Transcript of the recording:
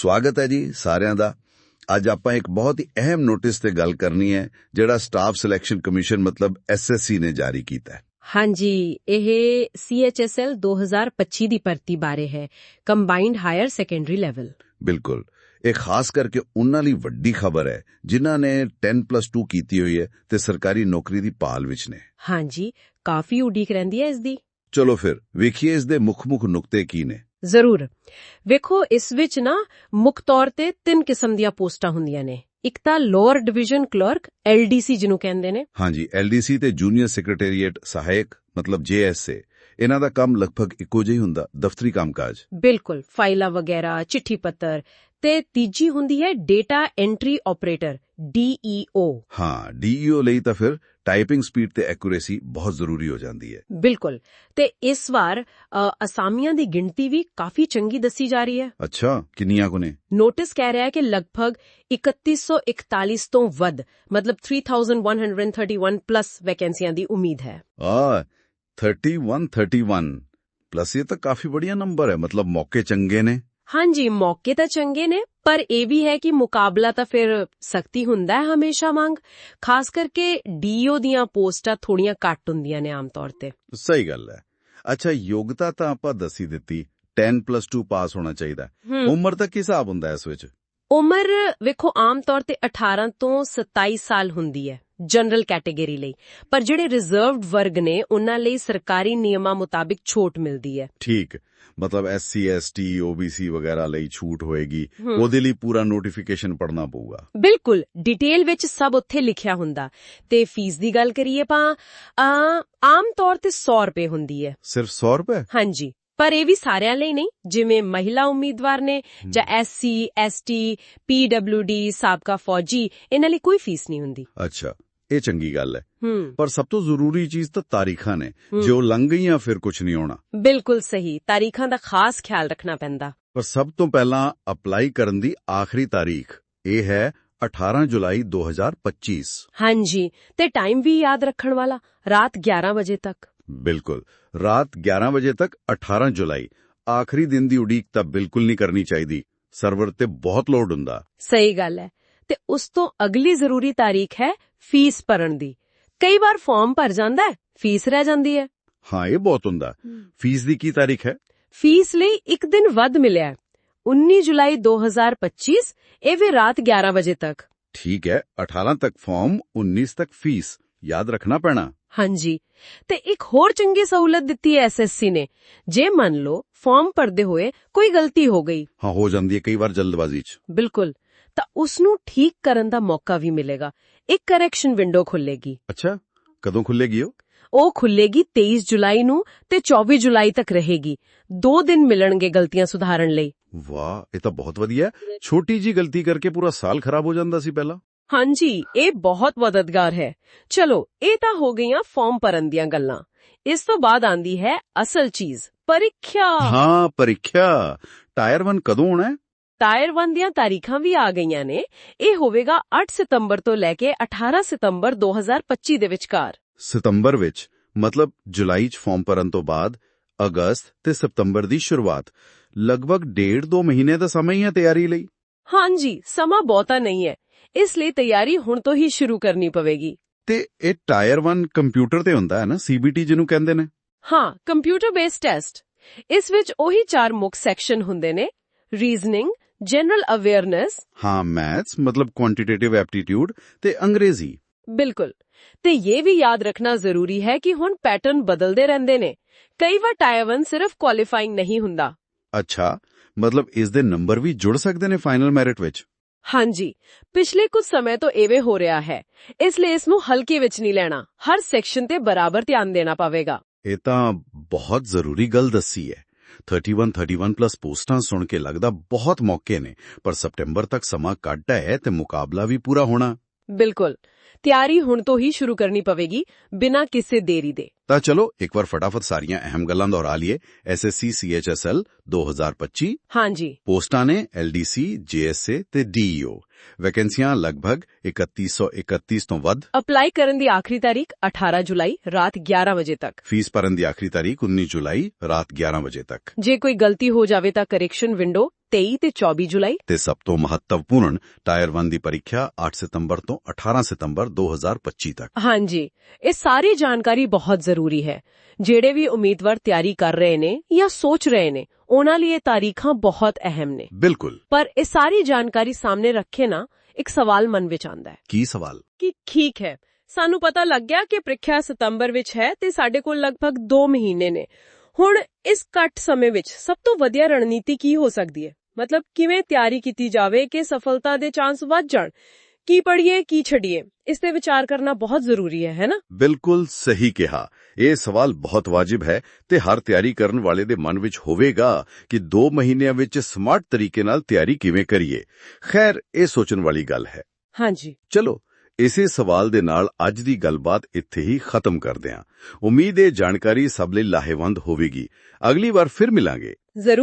ਸਵਾਗਤ ਹੈ ਜੀ ਸਾਰਿਆਂ ਦਾ। ਅੱਜ ਆਪਾਂ ਇੱਕ ਬਹੁਤ ਹੀ ਅਹਿਮ ਨੋਟਿਸ ਤੇ ਗੱਲ ਕਰਨੀ ਹੈ ਜਿਹੜਾ ਸਟਾਫ ਸਿਲੈਕਸ਼ਨ ਕਮਿਸ਼ਨ ਮਤਲਬ ਐਸਐਸਸੀ ਨੇ ਜਾਰੀ ਕੀਤਾ ਹੈ। ਹਾਂਜੀ ਇਹ CHSL 2025 ਦੀ ਭਰਤੀ ਬਾਰੇ ਹੈ ਕੰਬਾਈਨਡ ਹਾਇਰ ਸੈਕੰਡਰੀ ਲੈਵਲ। ਬਿਲਕੁਲ। ਇਹ ਖਾਸ ਕਰਕੇ ਉਹਨਾਂ ਲਈ ਵੱਡੀ ਖਬਰ ਹੈ ਜਿਨ੍ਹਾਂ ਨੇ 10+2 ਕੀਤੀ ਹੋਈ ਹੈ ਤੇ ਸਰਕਾਰੀ ਨੌਕਰੀ ਦੀ ਭਾਲ ਵਿੱਚ ਨੇ। ਹਾਂਜੀ ਕਾਫੀ ਉਡੀਕ ਰਹਿੰਦੀ ਹੈ ਇਸ ਦੀ। ਚਲੋ ਫਿਰ ਵੇਖੀਏ ਇਸ ਦੇ ਮੁੱਖ-ਮੁੱਖ ਨੁਕਤੇ ਕੀ ਨੇ। ਜ਼ਰੂਰ। ਵੇਖੋ ਇਸ ਵਿੱਚ ਨਾ ਮੁੱਖ ਤੌਰ ਤੇ ਤਿੰਨ ਕਿਸਮ ਦੀਆਂ ਪੋਸਟਾਂ ਹੁੰਦੀਆਂ ਨੇ। ਇੱਕ ਤਾਂ ਲੋਅਰ ਡਿਵੀਜ਼ਨ ਕਲਰਕ LDC ਜਿਹਨੂੰ ਕਹਿੰਦੇ ਨੇ। ਹਾਂਜੀ ਐਲਡੀਸੀ ਤੇ ਜੂਨੀਅਰ ਸੈਕਟਰੀਏਟ ਸਹਾਇਕ ਮਤਲਬ ਜੇਐਸਏ ਇਹਨਾਂ ਦਾ ਕੰਮ ਲਗਭਗ ਇੱਕੋ ਜਿਹਾ ਹੀ ਹੁੰਦਾ ਦਫ਼ਤਰੀ ਕੰਮਕਾਜ। ਬਿਲਕੁਲ ਫਾਈਲਾਂ ਵਗੈਰਾ ਚਿੱਠੀ ਪੱਤਰ। ਤੇ ਤੀਜੀ ਹੁੰਦੀ ਹੈ ਡੇਟਾ ਐਂਟਰੀ ਆਪਰੇਟਰ DEO ਹਾਂ ਡੀਈਓ ਲਈ ਤਾਂ ਫਿਰ ਟਾਈਪਿੰਗ ਸਪੀਡ ਤੇ ਐਕੂਰੇਸੀ ਬਹੁਤ ਜ਼ਰੂਰੀ ਹੋ ਜਾਂਦੀ ਹੈ। ਬਿਲਕੁਲ। ਤੇ ਇਸ ਵਾਰ ਅਸਾਮੀਆਂ ਦੀ ਗਿਣਤੀ ਵੀ ਕਾਫੀ ਚੰਗੀ ਦੱਸੀ ਜਾ ਰਹੀ ਹੈ। ਅੱਛਾ ਕਿੰਨੀਆਂ ਕੁ ਨੇ? ਨੋਟਿਸ ਕਹਿ ਰਿਹਾ ਹੈ ਕਿ ਲਗਭਗ 3141 ਤੋਂ ਵੱਧ ਮਤਲਬ 3131 ਪਲੱਸ ਵੈਕੈਂਸੀਆਂ ਦੀ ਉਮੀਦ ਹੈ। ਆ 31 31 ਪਲੱਸ ਇਹ ਤਾਂ ਕਾਫੀ ਬੜੀਆ ਨੰਬਰ ਹੈ ਮਤਲਬ ਮੌਕੇ ਚੰਗੇ ਨੇ। ਹਾਂਜੀ ਮੌਕੇ ਤਾਂ ਚੰਗੇ ਨੇ ਪਰ ਇਹ ਵੀ ਹੈ ਕਿ ਮੁਕਾਬਲਾ ਤਾਂ ਫਿਰ ਸਖਤੀ ਹੁੰਦਾ ਹੈ ਹਮੇਸ਼ਾ ਮੰਗ ਖਾਸ ਕਰਕੇ ਡੀਓ ਦੀਆਂ ਪੋਸਟਾਂ ਥੋੜੀਆਂ ਘੱਟ ਹੁੰਦੀਆਂ ਨੇ ਆਮ ਤੌਰ ਤੇ। ਸਹੀ ਗੱਲ ਹੈ। ਅੱਛਾ ਯੋਗਤਾ ਤਾਂ ਆਪਾਂ ਦੱਸੀ ਦਿੱਤੀ 10+2 ਪਾਸ ਹੋਣਾ ਚਾਹੀਦਾ। ਉਮਰ ਦਾ ਕੀ ਹਿਸਾਬ ਹੁੰਦਾ ਇਸ ਵਿੱਚ? ਉਮਰ ਵੇਖੋ ਆਮ ਤੌਰ ਤੇ 18 ਤੋਂ 27 ਸਾਲ ਹੁੰਦੀ ਹੈ। ਜਨਰਲ ਕੈਟਾਗਰੀ ਲਈ। ਪਰ ਜਿਹੜੇ ਰਿਜ਼ਰਵਡ ਵਰਗ ਨੇ ਉਹਨਾਂ ਲਈ ਸਰਕਾਰੀ ਨਿਯਮਾਂ ਮੁਤਾਬਿਕ ਛੋਟ ਮਿਲਦੀ ਹੈ। ਠੀਕ। ਮਤਲਬ ਐਸਸੀ ਐਸਟੀ ਓਬੀਸੀ ਵਗੈਰਾ ਲਈ ਛੂਟ ਹੋਏਗੀ। ਉਹਦੇ ਲਈ ਪੂਰਾ ਨੋਟੀਫਿਕੇਸ਼ਨ ਪੜਨਾ ਪਊਗਾ। ਬਿਲਕੁਲ। ਡਿਟੇਲ ਵਿੱਚ ਸਭ ਉੱਥੇ ਲਿਖਿਆ ਹੁੰਦਾ। ਤੇ ਫੀਸ ਦੀ ਗੱਲ ਕਰੀਏ ਪਾ ਆਮ ਤੌਰ ਤੇ 100 ਰੁਪਏ ਹੁੰਦੀ ਹੈ। ਸਿਰਫ 100 ਰੁਪਏ? ਹਾਂਜੀ। ਪਰ ਇਹ ਵੀ ਸਾਰਿਆਂ ਲਈ ਨਹੀਂ। ਜਿਵੇਂ ਮਹਿਲਾ ਉਮੀਦਵਾਰ ਨੇ ਜਾਂ ਐਸਸੀ ਐਸਟੀ ਪੀਡਬਲਯੂਡੀ ਸਾਬਕਾ ਫੌਜੀ ਇਹਨਾਂ ਲਈ ਕੋਈ ਫੀਸ ਨਹੀਂ ਹੁੰਦੀ। ਅੱਛਾ। ਇਹ ਚੰਗੀ ਗੱਲ ਹੈ। ਪਰ ਸਭ ਤੋਂ ਜ਼ਰੂਰੀ ਚੀਜ਼ ਤਾਂ ਤਾਰੀਖਾਂ ਨੇ। ਜੋ ਲੰਘ ਗਈਆਂ ਫਿਰ ਕੁਝ ਨਹੀਂ ਹੋਣਾ। ਬਿਲਕੁਲ ਸਹੀ। ਤਾਰੀਖਾਂ ਦਾ ਖਾਸ ਖਿਆਲ ਰੱਖਣਾ ਪੈਂਦਾ। ਪਰ ਸਭ ਤੋਂ ਪਹਿਲਾਂ ਅਪਲਾਈ ਕਰਨ ਦੀ ਆਖਰੀ ਤਾਰੀਖ ਇਹ ਹੈ 18 ਜੁਲਾਈ 2025 ਹਾਂਜੀ। ਤੇ ਟਾਈਮ ਵੀ ਯਾਦ ਰੱਖਣ ਵਾਲਾ ਰਾਤ 11 ਵਜੇ ਤੱਕ। ਬਿਲਕੁਲ। ਰਾਤ 11 ਵਜੇ ਤੱਕ 18 ਜੁਲਾਈ। ਆਖਰੀ ਦਿਨ ਦੀ ਉਡੀਕ ਤਾਂ ਬਿਲਕੁਲ ਨਹੀਂ ਕਰਨੀ ਚਾਹੀਦੀ। ਸਰਵਰ ਤੇ ਬਹੁਤ ਲੋਡ ਹੁੰਦਾ। ਸਹੀ ਗੱਲ ਹੈ। ਤੇ ਉਸ ਤੋਂ ਅਗਲੀ ਜ਼ਰੂਰੀ ਤਾਰੀਖ ਹੈ ਫੀਸ ਭਰਨ ਦੀ। ਕਈ ਵਾਰ ਫਾਰਮ ਭਰ ਜਾਂਦਾ ਹੈ ਫੀਸ ਰਹਿ ਜਾਂਦੀ ਹੈ। ਹਾਂ ਇਹ ਬਹੁਤ ਹੁੰਦਾ। ਫੀਸ ਦੀ ਕੀ ਤਾਰੀਖ ਹੈ? ਫੀਸ ਲਈ ਇੱਕ ਦਿਨ ਵੱਧ ਮਿਲਿਆ ਹੈ। 19 ਜੁਲਾਈ 2025 ਇਹ ਵੀ ਰਾਤ 11 ਵਜੇ ਤੱਕ। ਠੀਕ ਹੈ 18 ਤੱਕ ਫਾਰਮ 19 ਤੱਕ ਫੀਸ। ਯਾਦ ਰੱਖਣਾ ਪੈਣਾ। ਹਾਂਜੀ। ਤੇ ਇੱਕ ਹੋਰ ਚੰਗੀ ਸਹੂਲਤ ਦਿੱਤੀ ਹੈ ਐਸਐਸਸੀ ਨੇ। ਜੇ ਮੰਨ ਲਓ ਫਾਰਮ ਭਰਦੇ ਹੋਏ ਕੋਈ ਗਲਤੀ ਹੋ ਗਈ। ਹਾਂ ਹੋ ਜਾਂਦੀ ਹੈ ਕਈ ਵਾਰ ਜਲਦਬਾਜ਼ੀ 'ਚ। ਬਿਲਕੁਲ। ਤਾਂ ਉਸ ਨੂੰ ਠੀਕ ਕਰਨ ਦਾ ਮੌਕਾ ਵੀ ਮਿਲੇਗਾ। ਇੱਕ ਕਰੈਕਸ਼ਨ ਵਿੰਡੋ ਖੁੱਲੇਗੀ। ਅੱਛਾ ਕਦੋਂ ਖੁੱਲੇਗੀ ਉਹ? ਉਹ ਖੁੱਲੇਗੀ 23 ਜੁਲਾਈ ਨੂੰ ਤੇ 24 ਜੁਲਾਈ ਤੱਕ ਰਹੇਗੀ। ਦੋ ਦਿਨ ਮਿਲਣਗੇ ਗਲਤੀਆਂ ਸੁਧਾਰਨ ਲਈ। ਵਾਹ ਇਹ ਤਾਂ ਬਹੁਤ ਵਧੀਆ ਛੋਟੀ ਜੀ ਗਲਤੀ ਕਰਕੇ ਪੂਰਾ ਸਾਲ ਖਰਾਬ ਹੋ ਜਾਂਦਾ ਸੀ ਪਹਿਲਾਂ। ਹਾਂਜੀ ਇਹ ਬਹੁਤ ਮਦਦਗਾਰ ਹੈ। ਚਲੋ ਇਹ ਤਾਂ ਹੋ ਗਈਆਂ ਫਾਰਮ ਭਰਨ ਦੀਆਂ ਗੱਲਾਂ। ਇਸ ਤੋਂ ਬਾਅਦ ਆਂਦੀ ਹੈ ਅਸਲ ਚੀਜ਼ ਪਰੀਖਿਆ। ਹਾਂ ਪਰੀਖਿਆ। ਟਾਇਰ 1 ਕਦੋਂ ਹੋਣਾ ਹੈ? ਟਾਇਰ 1 ਦੀਆਂ ਤਾਰੀਖਾਂ ਵੀ ਆ ਗਈਆਂ ਨੇ। ਇਹ ਹੋਵੇਗਾ 8 ਸਤੰਬਰ ਤੋਂ ਲੈ ਕੇ 18 ਸਤੰਬਰ 2025 ਦੇ ਵਿਚਕਾਰ। ਸਤੰਬਰ ਵਿੱਚ ਮਤਲਬ ਜੁਲਾਈ 'ਚ ਫਾਰਮ ਭਰਨ ਤੋਂ ਬਾਅਦ ਅਗਸਤ ਤੇ ਸਤੰਬਰ ਦੀ ਸ਼ੁਰੂਆਤ। ਲਗਭਗ ਡੇਢ ਦੋ ਮਹੀਨੇ ਦਾ ਸਮਾਂ ਹੀ ਹੈ ਤਿਆਰੀ ਲਈ। ਹਾਂਜੀ ਸਮਾਂ ਬਹੁਤਾ ਨਹੀਂ ਹੈ। ਇਸ ਲਈ ਤਿਆਰੀ ਹੁਣ ਤੋਂ ਹੀ ਸ਼ੁਰੂ ਕਰਨੀ ਪਵੇਗੀ। ਤੇ ਇਹ ਟਾਇਰ 1 ਕੰਪਿਊਟਰ ਤੇ ਹੁੰਦਾ ਹੈ ਨਾ ਸੀਬੀਟੀ ਜਿਹਨੂੰ ਕਹਿੰਦੇ ਨੇ? ਹਾਂ ਕੰਪਿਊਟਰ ਬੇਸਡ ਟੈਸਟ। ਇਸ ਵਿੱਚ ਉਹੀ ਚਾਰ ਮੁੱਖ ਸੈਕਸ਼ਨ ਹੁੰਦੇ ਨੇ। ਰੀਜ਼ਨਿੰਗ ਜਨਰਲ ਅਵੇਅਰਨੈਸ ਹਾਂ ਮੈਥਸ ਮਤਲਬ ਕੁਆਂਟੀਟੇਟਿਵ ਐਪਟੀਟਿਊਡ ਤੇ ਅੰਗਰੇਜ਼ੀ। ਬਿਲਕੁਲ। ਤੇ ਇਹ ਵੀ ਯਾਦ ਰੱਖਣਾ ਜ਼ਰੂਰੀ ਹੈ ਕਿ ਹੁਣ ਪੈਟਰਨ ਬਦਲਦੇ ਰਹਿੰਦੇ ਨੇ। ਕਈ ਵਾਰ ਟਾਇਰ 1 ਸਿਰਫ ਕੁਆਲੀਫਾਈਂਗ ਨਹੀਂ ਹੁੰਦਾ। ਅੱਛਾ ਮਤਲਬ ਇਸ ਦੇ ਨੰਬਰ ਵੀ ਜੁੜ ਸਕਦੇ ਨੇ ਫਾਈਨਲ ਮੈਰਿਟ ਵਿੱਚ? ਹਾਂਜੀ। ਪਿਛਲੇ ਕੁਝ ਸਮੇਂ ਤੋਂ ਐਵੇਂ ਹੋ ਰਿਹਾ ਹੈ। ਇਸ ਲਈ ਇਸ ਨੂੰ ਹਲਕੇ ਵਿੱਚ ਨਹੀਂ ਲੈਣਾ। ਹਰ ਸੈਕਸ਼ਨ ਤੇ ਬਰਾਬਰ ਧਿਆਨ ਦੇਣਾ ਪਵੇਗਾ। ਇਹ ਤਾਂ ਬਹੁਤ ਜ਼ਰੂਰੀ ਗੱਲ ਦੱਸੀ ਹੈ। 31 31 ਪਲੱਸ ਪੋਸਟਾਂ ਸੁਣ ਕੇ ਲੱਗਦਾ ਬਹੁਤ ਮੌਕੇ ਨੇ, ਪਰ ਸਪਟੈਂਬਰ ਤੱਕ ਸਮਾਂ ਘੱਟ ਹੈ ਤੇ ਮੁਕਾਬਲਾ ਵੀ ਪੂਰਾ ਹੋਣਾ। ਬਿਲਕੁਲ। ਤਿਆਰੀ ਹੁਣ ਤੋਂ ਹੀ ਸ਼ੁਰੂ ਕਰਨੀ ਪਵੇਗੀ ਬਿਨਾਂ ਕਿਸੇ ਦੇਰੀ ਦੇ। ਤਾਂ ਚਲੋ ਇੱਕ ਵਾਰ ਫਟਾਫਟ ਸਾਰੀਆਂ ਅਹਿਮ ਗੱਲਾਂ ਦੁਹਰਾ ਲਈਏ। ਐਸਐਸਸੀ ਸੀਐਚਐਸਐਲ 2025 ਹਾਂਜੀ। ਪੋਸਟਾਂ ਨੇ ਐਲਡੀਸੀ ਜੀਐਸਏ ਤੇ ਡੀਈਓ ਵੈਕੈਂਸੀਆਂ ਲਗਭਗ 3131 ਤੋਂ ਵੱਧ। ਅਪਲਾਈ ਕਰਨ ਦੀ ਆਖਰੀ ਤਾਰੀਖ 18 ਜੁਲਾਈ ਰਾਤ 11 ਵਜੇ ਤੱਕ। ਫੀਸ ਭਰਨ ਦੀ ਆਖਰੀ ਤਾਰੀਖ 19 ਜੁਲਾਈ ਰਾਤ 11 ਵਜੇ ਤੱਕ। ਜੇ ਕੋਈ ਗਲਤੀ ਹੋ ਜਾਵੇ ਤਾਂ ਕਰੈਕਸ਼ਨ ਵਿੰਡੋ 23 ਤੇ 24 ਜੁਲਾਈ ਤੇ ਸਭ ਤੋਂ ਮਹੱਤਵਪੂਰਨ ਟਾਇਰ 1 ਦੀ ਪ੍ਰੀਖਿਆ 8 ਸਤੰਬਰ ਤੋਂ 18 ਸਤੰਬਰ 2025 ਤੱਕ ਹਾਂਜੀ ਇਹ ਸਾਰੀ ਜਾਣਕਾਰੀ ਬਹੁਤ ਜ਼ਰੂਰੀ ਹੈ ਜਿਹੜੇ ਵੀ ਉਮੀਦਵਾਰ ਤਿਆਰੀ ਕਰ ਰਹੇ ਨੇ ਜਾਂ ਸੋਚ ਰਹੇ ਨੇ ਉਹਨਾਂ ਲਈ ਇਹ ਤਾਰੀਖਾਂ ਬਹੁਤ ਅਹਿਮ ਨੇ ਬਿਲਕੁਲ ਪਰ ਇਹ ਸਾਰੀ ਜਾਣਕਾਰੀ ਸਾਹਮਣੇ ਰੱਖੇ ਨਾ ਇੱਕ ਸਵਾਲ ਮਨ ਵਿੱਚ ਆਉਂਦਾ ਹੈ ਕੀ ਸਵਾਲ ਕਿ ਠੀਕ ਹੈ ਸਾਨੂੰ ਪਤਾ ਲੱਗ ਗਿਆ ਕਿ ਪ੍ਰੀਖਿਆ ਸਤੰਬਰ ਵਿੱਚ ਹੈ ਤੇ ਸਾਡੇ ਕੋਲ ਲਗਭਗ 2 ਮਹੀਨੇ ਨੇ ਹੁਣ ਇਸ ਘੱਟ ਸਮੇਂ ਵਿੱਚ ਸਭ ਤੋਂ ਵਧੀਆ ਰਣਨੀਤੀ ਕੀ ਹੋ ਸਕਦੀ ਹੈ ਮਤਲਬ ਕਿਵੇਂ ਤਿਆਰੀ ਕੀਤੀ ਜਾਵੇ ਕਿ ਸਫਲਤਾ ਦੇ ਚਾਂਸ ਵੱਧ ਜਾਣ। ਕੀ ਪੜ੍ਹੀਏ ਕੀ ਛੱਡੀਏ ਇਸ ਤੇ ਵਿਚਾਰ ਕਰਨਾ ਬਹੁਤ ਜ਼ਰੂਰੀ ਹੈ ਹੈ ਨਾ? ਬਿਲਕੁਲ ਸਹੀ ਕਿਹਾ। ਇਹ ਸਵਾਲ ਬਹੁਤ ਵਾਜਿਬ ਹੈ ਤੇ ਹਰ ਤਿਆਰੀ ਕਰਨ ਵਾਲੇ ਦੇ ਮਨ ਵਿੱਚ ਹੋਵੇਗਾ ਕਿ 2 ਮਹੀਨਿਆਂ ਵਿੱਚ ਸਮਾਰਟ ਤਰੀਕੇ ਨਾਲ ਤਿਆਰੀ ਕਿਵੇਂ ਕਰੀਏ। ਖੈਰ ਇਹ ਸੋਚਣ ਵਾਲੀ ਗੱਲ ਹੈ। ਹਾਂਜੀ। ਚਲੋ ਇਸੇ ਸਵਾਲ ਦੇ ਨਾਲ ਅੱਜ ਦੀ ਗੱਲਬਾਤ ਇੱਥੇ ਹੀ ਖਤਮ ਕਰਦੇ ਹਾਂ। ਉਮੀਦ ਹੈ ਜਾਣਕਾਰੀ ਸਭ ਲਈ ਲਾਹੇਵੰਦ ਹੋਵੇਗੀ। ਅਗਲੀ ਵਾਰ ਫਿਰ ਮਿਲਾਂਗੇ। ਜ਼ਰੂਰ।